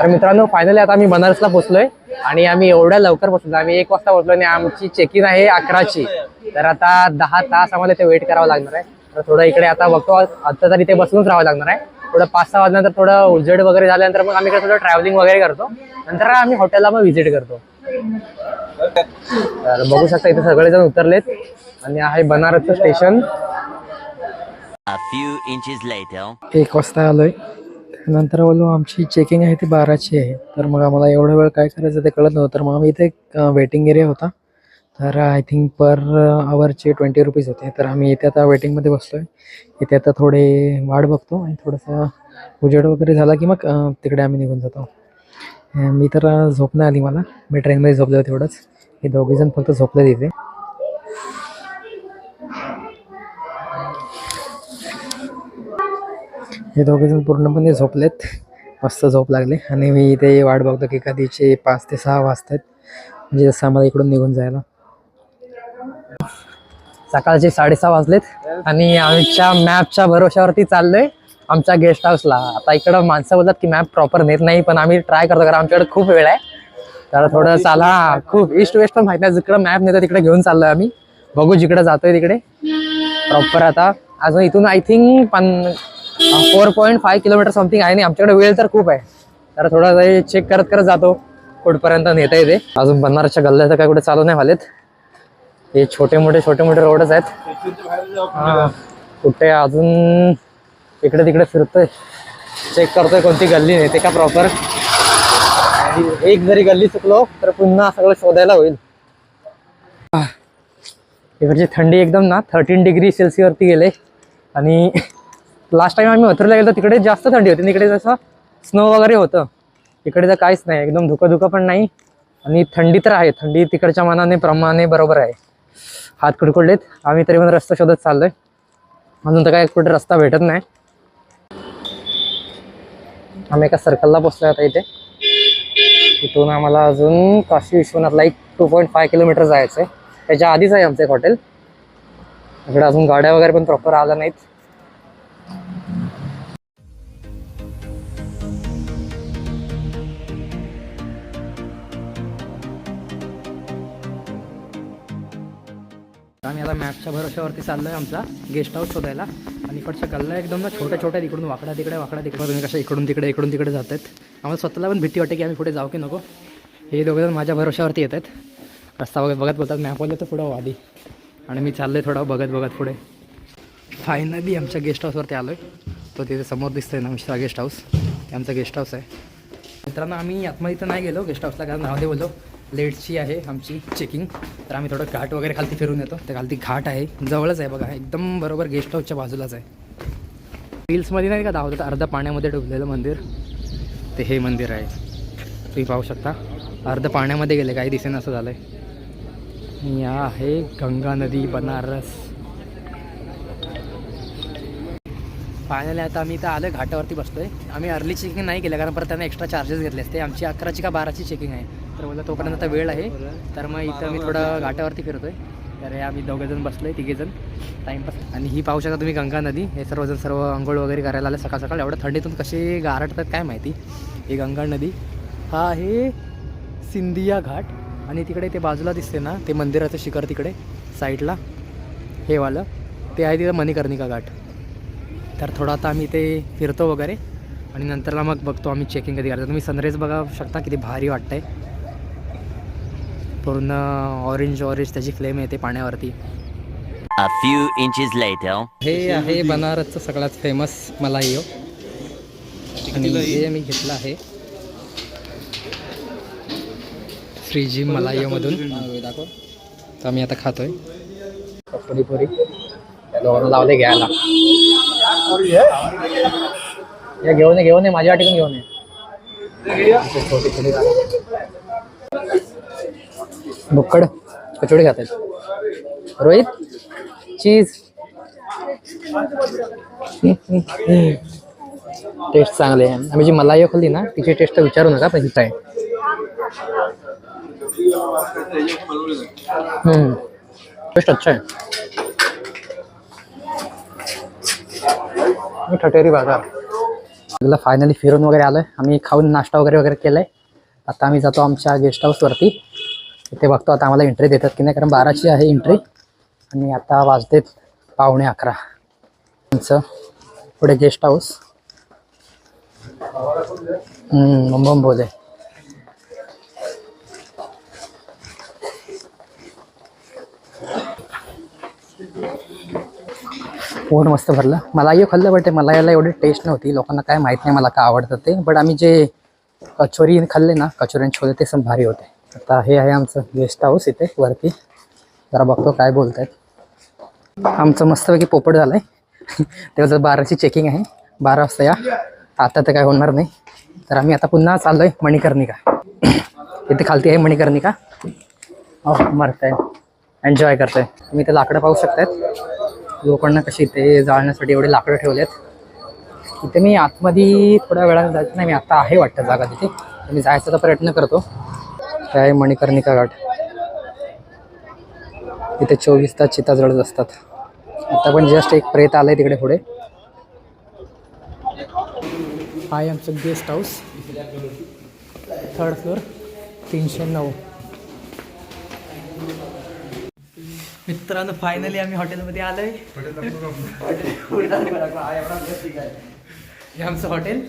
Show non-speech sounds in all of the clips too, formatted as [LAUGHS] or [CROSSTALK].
तर मित्रांनो फायनली आता आम्ही बनारसला पोहोचलोय आणि आम्ही एवढ्या लवकर पोहोचलो आम्ही एक वाजता पोहोचलो आणि आमची चेकिंग आहे अकराची. तर आता दहा तास आम्हाला ते वेट करावं लागणार आहे. तर थोडं इकडे आता बघतो आता तरी ते बसूनच राहावं लागणार आहे. थोडं पाच सहा वाजल्यानंतर थोडं उजेड वगैरे झाल्यानंतर मग आम्ही इकडे थोडं ट्रॅव्हलिंग वगैरे करतो. नंतर आम्ही हॉटेलला मग व्हिजिट करतो. तर बघू शकता इथे सगळेजण उतरलेत आणि आहे बनारसचं स्टेशन. एक वाजता आलोय. नंतर बोललो आमची चेकिंग आहे ती बाराची आहे. तर मग आम्हाला एवढा वेळ काय करायचं ते कळत नव्हतं. तर मग आम्ही इथे वेटिंग एरिया होता. तर आय थिंक पर आवरचे ट्वेंटी रुपीज होते. तर आम्ही इथे आता वेटिंगमध्ये बसलोय. इथे आता थोडे वाढ बघतो आणि थोडंसं उजेड वगैरे झाला की मग तिकडे आम्ही निघून जातो. मी तर झोप नाही आली मला. मी ट्रेनमध्ये झोपलो तेवढंच. हे दोघेजण फक्त झोपले तिथे हे दोघेजण पूर्णपणे झोपलेत. मस्त झोप लागले. आणि मी इथे वाट बघतो की कधीचे पाच ते सहा वाजतात म्हणजे जसं आम्हाला इकडून निघून जायला. सकाळचे साडेसहा वाजलेत. आणि आमच्या मॅपच्या भरोश्यावरती चाललोय आमच्या गेस्ट हाऊसला. आता इकडं माणसं बोलतात की मॅप प्रॉपर नेत नाही पण आम्ही ट्राय करतो कारण आमच्याकडे खूप वेळ आहे. तर थोडं चाला खूप ईस्ट वेस्ट पण माहिती नाही जिकडं मॅप नेतो तिकडे घेऊन चाललोय आम्ही. बघू जिकडे जातोय तिकडे. प्रॉपर आता. अजून इथून आय थिंक पण four point five kilometre something आहे नाही आमच्याकडे वेळ तर खूप आहे. तर थोडा चेक करत करत जातो. कुठपर्यंत नेता येते. अजून बनारसच्या गल्ल्याचं काय कुठे चालू नाही व्हालेत हे छोटे मोठे छोटे मोठे रोडच आहेत. कुठे अजून इकडे तिकडे फिरतोय. चेक करतोय कोणती गल्ली नेते का प्रॉपर एक जरी गल्ली चुकलो तर पुन्हा सगळं शोधायला होईल. इकडची थंडी एकदम ना थर्टीन डिग्री सेल्सिअसवरती गेले. आणि लास्ट टाइम आम्ही मथुरला गेलो तिकडे जास्त थंडी होती. तिकडे जसं स्नो वगैरे होतं तिकडे तर काहीच नाही. एकदम धुकं धुकं पण नाही. आणि थंडी तर आहे. थंडी तिकडच्या मनाने प्रमाणे बरोबर आहे. हात कुडकुडलेत. आम्ही तरी पण रस्ता शोधत चाललोय. अजून तर काय कुठे रस्ता भेटत नाही. आम्ही एका सर्कलला पोचलो आता इथे. तिथून आम्हाला अजून काशी विश्वनाथला एक टू पॉईंट फाय किलोमीटर जायचं आहे त्याच्या आधीच आहे आमचं एक हॉटेल इकडे अजून गाड्या वगैरे पण प्रॉपर आल्या नाहीत. आम्ही आता मॅपच्या भरोश्यावरती आहे आमचा गेस्ट हाऊस शोधायला. आणि इकडच्या गल्ला एकदम ना छोट्या छोट्या तिकडून वाकडा तिकडे वाकडा तिकडे. तुम्ही कशा इकडून तिकडे इकडून तिकडे जात आहेत आम्हाला स्वतःला पण भीती वाटते की आम्ही पुढे जाऊ की नको. हे दोघं माझ्या भरोश्यावरती येत आहेत रस्ता बघत बघत बोलतात मॅप तर पुढं हो आधी आणि मी चाललं आहे थोडा बघत बघत पुढे. फायनली आमच्या गेस्ट हाऊसवरती आलो आहे तो तिथे समोर दिसतोय ना मिश्रा गेस्ट हाऊस. ते आमचं गेस्ट हाऊस आहे. मित्रांनो आम्ही आतमध्ये इथं नाही गेलो गेस्ट हाऊसला कारण नाव दे बोललो. लेटची आहे आमची चेकिंग तर आम्ही थोडं घाट वगैरे खालती फिरून येतो. त्या खालती घाट आहे जवळच आहे बघा. एकदम बरोबर गेस्ट हाऊसच्या बाजूलाच आहे. रील्समध्ये नाही का दाखवतात अर्धा पाण्यामध्ये डुबलेलं मंदिर? ते हे मंदिर आहे. तुम्ही पाहू शकता. अर्ध पाण्यामध्ये गेले काही दिसेन असं झालं आहे या आहे गंगा नदी बनारस. फायनली आता आम्ही इथं आलो घाटावरती बसतोय आम्ही अर्ली चेकिंग नाही केलं कारण परत त्यांना एक्स्ट्रा चार्जेस घेतले असते. आमची अकराची का बाराची चेकिंग आहे. तर बोललं तोपर्यंत आता वेळ आहे. तर मग इथं मी थोडं घाटावरती फिरतोय. तर हे आम्ही दोघेजण बसलोय तिघेजण टाईमपास आणि ही पाहू शकता तुम्ही गंगा नदी. हे सर्वजण सर्व आंघोळ वगैरे करायला आले सकाळ सकाळ. एवढं थंडीतून कसे गारटतात काय माहिती. ही गंगा नदी. हा आहे सिंधिया घाट. आणि तिकडे ते बाजूला दिसते ना ते मंदिराचं शिखर तिकडे साईडला. हे वालं. ते आहे तिथं मणिकर्णिका घाट. तर थोडं आता आम्ही ते फिरतो वगैरे. आणि नंतरला मग बघतो आम्ही चेकिंग कधी करतो. तुम्ही सनराईज बघा शकता किती भारी वाटतंय. पूर्ण ऑरेंज ऑरेंज त्याची फ्लेम येते पाण्यावरती. A few inches later. हे आहे बनारसचं सगळ्यात फेमस मलाईयो आणि हे मी घेतलं आहे. श्रीजी मलाईयोमधून तर आम्ही आता खातोय. पुरी पुरी. त्या दोघांना लावले घ्यायला. या घेऊन ये घेऊन ये. माझ्या वाटीतून घेऊन ये. छोटी छोटी बुक्कड कचोडी खात आहेत रोहित चीज. टेस्ट चांगले आहे. आम्ही जी मलाई खोलली ना तिची टेस्ट तर विचारू नका पण हिचं आहे टेस्ट अच्छा आहे. ठटेरी बाजार. फायनली फिरून वगैरे आलोय. आम्ही खाऊन नाश्ता वगैरे वगैरे केलाय. आता आम्ही जातो आमच्या गेस्ट हाऊसवरती इथे बघतो आता आम्हाला एंट्री देतात की नाही कारण बाराची आहे एंट्री आणि आता वाजतेत पावणे अकरा. आमचं पुढे गेस्ट हाऊस मुंबम पोट मस्त भरलं. मला हे खाल्लं बट मला याला एवढी टेस्ट नव्हती. लोकांना काय माहीत नाही मला काय आवडतं ते. बट आम्ही जे कचोरी खाल्ले ना कचोरी आणि छोले ते सम भारी होते. आता हे आहे आमचं गेस्ट हाऊस इथे वरती. जरा बघतो काय बोलत आहेत आमचं मस्तपैकी पोपट झालं आहे [LAUGHS] तेव्हा बाराची चेकिंग आहे. बारा वाजता या. आता तर काय होणार नाही. तर आम्ही आता पुन्हा चाललो आहे मणिकर्णिका. [COUGHS] इथे खालती आहे मणिकर्णिका. हो मरताय. एन्जॉय करतोय. तुम्ही इथे लाकडं पाहू शकतायत. लोकांना कशी इथे जाळण्यासाठी एवढे लाकडं ठेवलेत. इथे मी आतमध्ये थोड्या वेळाने जायचं नाही. मी आता आहे वाटतं जागा तिथे. मी जायचा प्रयत्न करतो. राय आहे मणिकर्णिका घाट. इथे चोवीस तास चिता जळत असतात. आता पण जस्ट एक प्रेत आलंय तिकडे पुढे. हाय आमचं गेस्ट हाऊस थर्ड फ्लोअर तीनशे नऊ. मित्रांनो फायनली आम्ही हॉटेलमध्ये आलोय. हे आमचं हॉटेल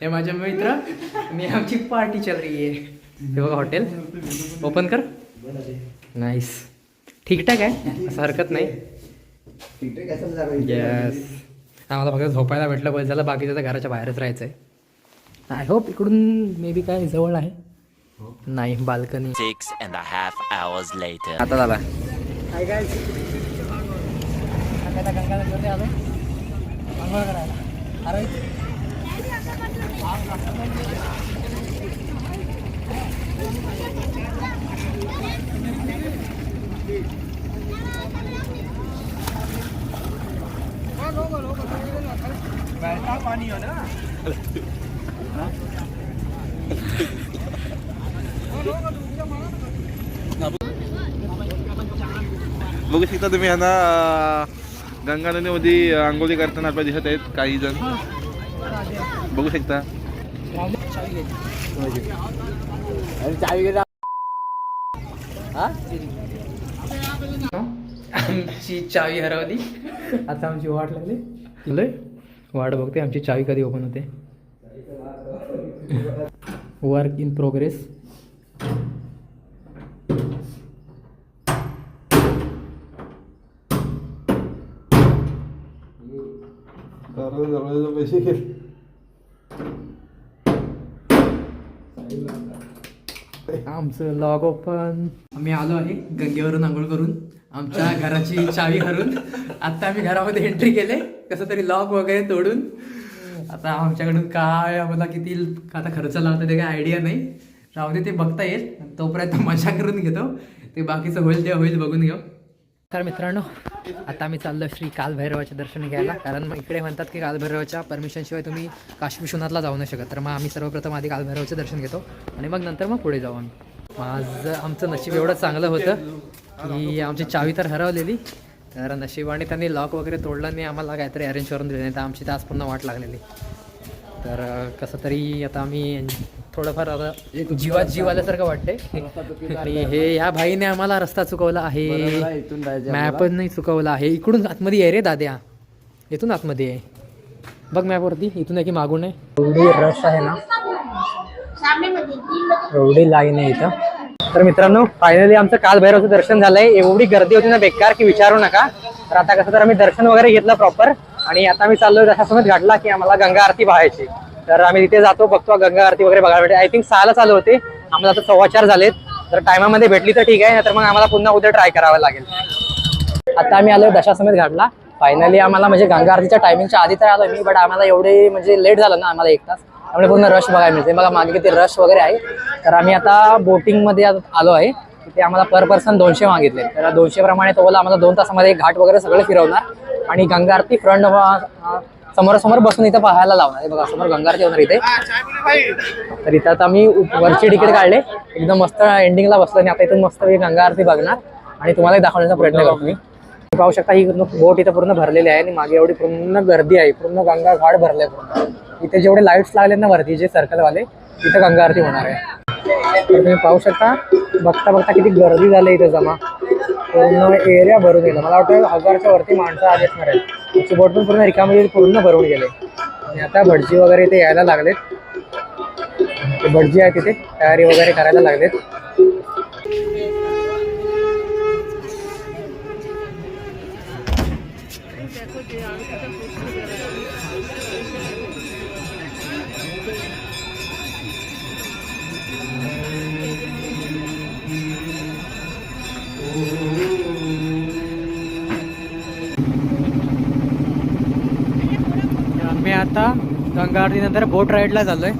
हे माझे मित्र. आणि आमची पार्टी चल रही आहे हे बघा हॉटेल. ओपन कर. नाईस ठीकठाक आहे. असं हरकत नाही. येस आम्हाला फक्त झोपायला भेटलं बस झालं बाकीचं तर घराच्या बाहेरच राहायचं आहे आय होप इकडून मे बी काय जवळ आहे. नाही balcony. And a half hours later. आता झाला. हाय काय गंगानगरमध्ये आलो आंघोळ करायला अरे बघू शकता तुम्ही ह्यांना अं, गंगा नदीमध्ये आंघोळी करताना आपल्याला दिसत आहेत काही जण. बघू शकता. आमची चावी हरवली. आता आमची वाट लागली. लय वाट बघते आमची चावी कधी ओपन होते? वर्क इन प्रोग्रेस आमचं लॉग ओपन आम्ही आलो आहे गंगेवरून आंघोळ करून आमच्या घराची चावी हरून आता आम्ही घरामध्ये एंट्री केले. कसं तरी लॉक वगैरे तोडून. आता आमच्याकडून काय आम्हाला किती आता खर्च लावतो ते काय आयडिया नाही. राहू दे ते बघता येईल. तोपर्यंत मजा करून घेतो. ते बाकीचं होईल ते होईल बघून घेऊ. तर मित्रांनो आता आम्ही चाललो श्री कालभैरवाचे दर्शन घ्यायला. कारण मग इकडे म्हणतात की कालभैरवाच्या परमिशनशिवाय तुम्ही काशी विश्वनाथला जाऊ नाही शकत. तर मग आम्ही सर्वप्रथम आधी कालभैरवाचे दर्शन घेतो. आणि मग नंतर मग पुढे जाऊ आम्ही. माझं आमचं नशीब एवढं चांगलं होतं की आमची चावी तर हरवलेली तर नशिबाने त्यांनी लॉक वगैरे तोडलं आणि आम्हाला काहीतरी अरेंज करून दिले नाही तर आमची तास पूर्ण वाट लागलेली. तर कसं तरी आता आम्ही थोडंफार आता एक जीवात जीव आल्यासारखं वाटते आणि हे या भाईने आम्हाला रस्ता चुकवला आहे. मॅप नाही चुकवला आहे. इकडून आतमध्ये आहे रे दाद्या. इथून आतमध्ये आहे बघ मॅपवरती इथून आहे की मागून आहे? एवढी रश आहे ना? एवढी लाईन आहे इथं. तर मित्रांनो फायनली आमचं काल भैरवचं दर्शन झालंय. एवढी गर्दी होती ना बेकार की विचारू नका. तर आता कसं तर आम्ही दर्शन वगैरे घेतलं प्रॉपर आणि आता मी चाललोय दशासमेत घाटला की आम्हाला गंगा आरती पाहायची तर आम्ही तिथे जातो बघतो गंगा आरती वगैरे बघायला भेटते. आय थिंक सहाला चालू होते. आम्हाला आता सव्वा चार झालेत. तर टायमामध्ये भेटली तर ठीक आहे नाहीतर मग आम्हाला पुन्हा उद्या ट्राय करावं लागेल. आता आम्ही आलो दशासमेत घाटला. फायनली आम्हाला म्हणजे गंगा आरतीच्या टायमिंगच्या आधी तर आलो मी बट आम्हाला एवढे म्हणजे लेट झालं ना आम्हाला एक तास. त्यामुळे पूर्ण रश बघायला मिळते बघा मागे किती रश वगैरे आहे. तर आम्ही आता बोटिंगमध्ये आता आलो आहे. तिथे आम्हाला पर पर्सन दोनशे मागितले. तर दोनशेप्रमाणे तो बोला आम्हाला दोन तासामध्ये घाट वगैरे सगळं फिरवणार. आणि गंगा आरती फ्रंट समोरासमोर बसून इथं पाहायला लावणार आहे. बघा समोर गंगा आरती होणार इथे. तर इथं आता आम्ही वरची तिकीट काढले. एकदम मस्त एंडिंगला बसलो आणि आता इथून मस्त गंगा आरती बघणार. आणि तुम्हालाही दाखवण्याचा प्रयत्न करतो. मी पाहू शकता ही बोट इथं पूर्ण भरलेली आहे आणि मागे एवढी पूर्ण गर्दी आहे पूर्ण गंगा घाट भरले पूर्ण. इथे जेवढे लाईट्स लागले ना वरती जे सर्कलवाले इथं गंगा आरती होणार आहे. तुम्ही पाहू शकता बघता बघता किती गर्दी झाली इथे जमा. पूर्ण एरिया भरून गेला. मला वाटतं हजारच्या वरती माणसं आली असणार आहेत. तुमची बोट पण पूर्ण रिकामध्ये पूर्ण भरून गेले. आणि आता भटजी वगैरे इथे यायला लागलेत. भटजी आहे तिथे तयारी वगैरे करायला लागलेत. आम्ही आता गंगा आरतीनंतर बोट राईडला चाललोय.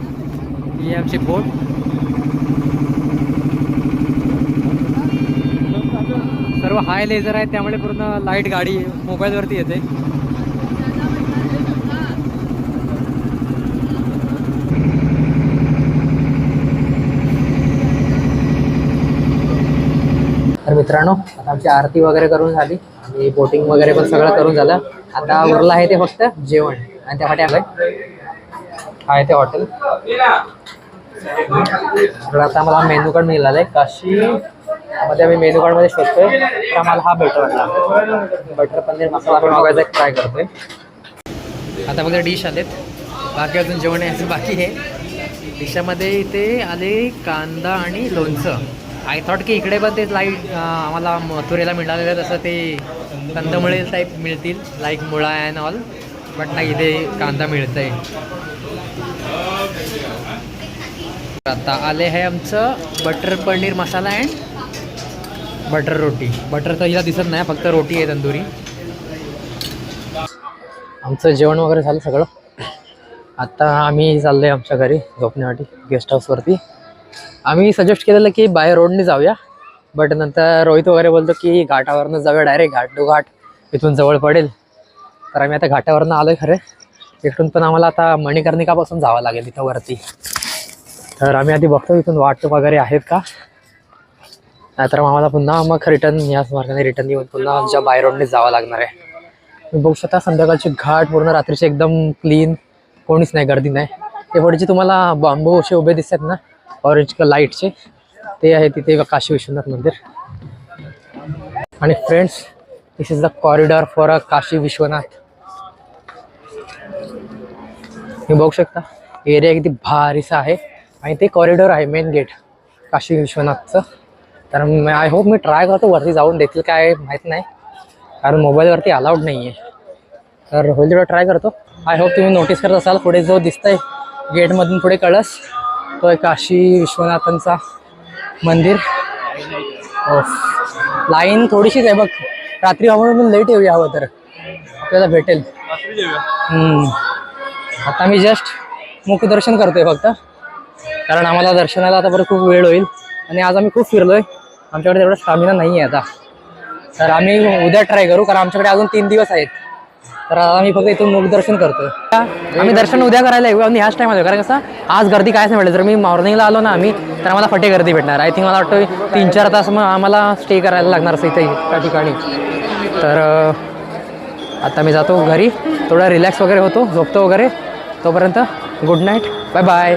ही आमची बोट सर्व हाय लेझर आहे त्यामुळे पूर्ण लाइट गाडी मोबाईलवरती येते. तर मित्रांनो आता आमची आरती वगैरे करून झाली. आणि बोटिंग वगैरे पण सगळं करून झालं. आता उरलं आहे ते फक्त जेवण. आणि त्यासाठी आलं आहे ते हॉटेल आता मला मेनू कार्ड मिळाला आहे काशी त्यामध्ये आम्ही मेनू कार्डमध्ये शोधतोय. तर आम्हाला हा भेटला वाटला. बटर पनीर मसाला आपण मागायचा एक ट्राय करतोय. आता बघा डिश आलेत. बाकी अजून जेवण यायचं बाकी आहे. डिशामध्ये इथे आले कांदा आणि लोणचं. आय थॉट की इकडे पण ते लाइट आम्हाला मथुरेला मिळालेलं तसं ते कंदमुळे टाईप मिळतील लाईक मुळा अँड ऑल बट नाही इथे कांदा मिळत आहे आता आले आहे आमचं butter paneer masala and butter roti. Butter तर हिला दिसत नाही फक्त रोटी आहे तंदुरी. आमचं जेवण वगैरे झालं सगळं. आत्ता आम्ही चाललो आहे आमच्या घरी झोपण्यासाठी गेस्ट हाऊसवरती आम्ही सजेस्ट केलेलं की बाय रोडने जाऊया. बट नंतर रोहित वगैरे बोलतो की घाटावरनं जाऊया डायरेक्ट घाट टू घाट. इथून जवळ पडेल. तर आम्ही आता घाटावरनं आलो आहे खरे. इथून पण आम्हाला आता मणिकर्णिकापासून जावं लागेल इथं वरती. तर आम्ही आधी बघतो इथून वाटप वगैरे आहेत का? नाहीतर मग आम्हाला पुन्हा मग रिटर्न याच मार्गाने रिटर्न येऊन पुन्हा आमच्या बाय रोडने जावं लागणार आहे. तुम्ही बघू शकता संध्याकाळची घाट पूर्ण रात्रीचे एकदम क्लीन कोणीच नाही गर्दी नाही. ते पुढचे तुम्हाला बांबू असे उभे दिसतात ना ऑरेंज कलर लाईटचे ते आहे तिथे काशी विश्वनाथ मंदिर. आणि friends this is the corridor for a Kashi Vishwanath. तुम्ही बघू शकता एरिया किती भारीसा आहे. आणि ते कॉरिडॉर आहे मेन गेट काशी विश्वनाथचं. तर आय होप मी ट्राय करतो वरती जाऊन देखील काय माहीत नाही. कारण मोबाईलवरती अलाउड नाही आहे तर होईल तेवढं ट्राय करतो. आय होप तुम्ही नोटीस करत असाल पुढे जो दिसतंय गेटमधून पुढे कळस. तो आहे काशी विश्वनाथांचा मंदिर. लाईन थोडीशीच आहे बघ. रात्री हवं पण लेट येऊया हवं तर आपल्याला भेटेल. आता मी जस्ट मुखदर्शन करतोय फक्त. कारण आम्हाला दर्शनाला आता बरं खूप वेळ होईल. आणि आज आम्ही खूप फिरलोय. आमच्याकडे तेवढा स्टॅमिना नाही आहे आता. तर आम्ही उद्या ट्राय करू कारण आमच्याकडे अजून तीन दिवस आहेत. तर आम्ही फक्त इथून मुखदर्शन करतो आम्ही दर्शन उद्या करायला येऊ आम्ही ह्याच टायमध्ये कारण कसं आज गर्दी कायच नाही भेटेल. जर मी मॉर्निंगला आलो ना आम्ही तर आम्हाला फटे गर्दी भेटणार. आय थिंक मला वाटतं तीन चार तास मग आम्हाला स्टे करायला लागणार असं इथे त्या ठिकाणी. तर आता मी जातो घरी थोडा रिलॅक्स वगैरे होतो झोपतो वगैरे. तोपर्यंत गुड नाईट बाय बाय